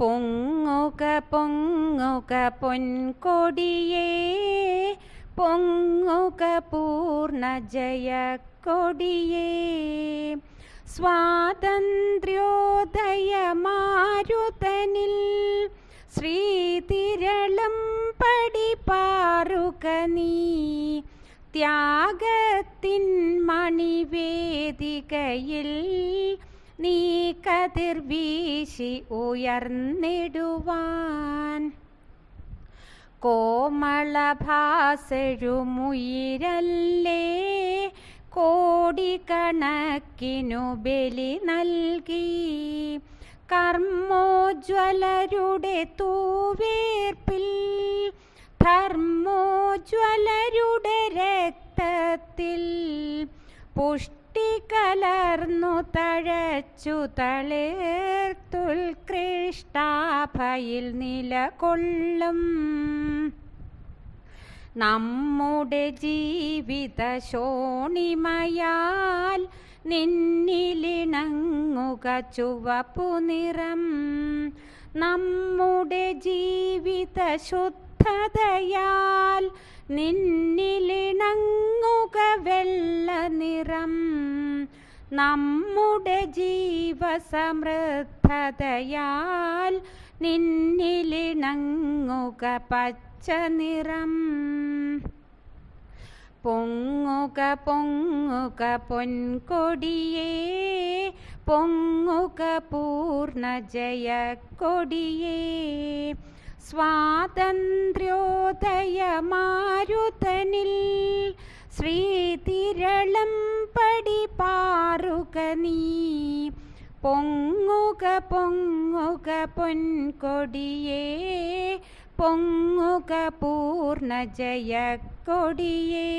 പൊങ്ങുക പൊങ്ങുക പൊൻകൊടിയേ. പൊങ്ങുക പൂർണ കൊടിയേ സ്വാതന്ത്ര്യോദയമാരുതനിൽ ശ്രീതിരളം പടിപാറുക നീ. ത്യാഗത്തിൻ മണിവേദികയിൽ നീ കതിർ വീശി ഉയർന്നിടുവാൻ. കോമളഭാസഴുമുയിരല്ലേ? കോടിക്കണക്കിനു ബലി നൽകി. കർമ്മോജ്വലരുടെ തൂവേർപ്പിൽ ധർമ്മോജ്വലരുടെ രക്തത്തിൽ പുഷ്ടി കലർന്നു തഴച്ചു തളിർത്തുൽകൃഷ്ടാഭയിൽ നിലകൊള്ളും. നമ്മുടെ ജീവിത ശോണിമയാൽ നിന്നിലിണങ്ങുക ചുവപ്പു നിറം. നമ്മുടെ ജീവിത ശുദ്ധതയാൽ നിന്നിലിണങ്ങുക വെള്ള നിറം. നമ്മുടെ ജീവസമൃദ്ധതയാൽ നിന്നിലിണങ്ങുക പച്ച നിറം പൊങ്ങുക പൊങ്ങുക പൊൻകൊടിയേ പൊങ്ങുക പൂർണ ജയ കൊടിയേ സ്വാതന്ത്ര്യോദയമാരുതനിൽ ശ്രീതിരളം പടിപാറുക നീ. പൊങ്ങുക പൊങ്ങുക പൊൻകൊടിയേ. പൊങ്ങുക പൂർണ കൊടിയേ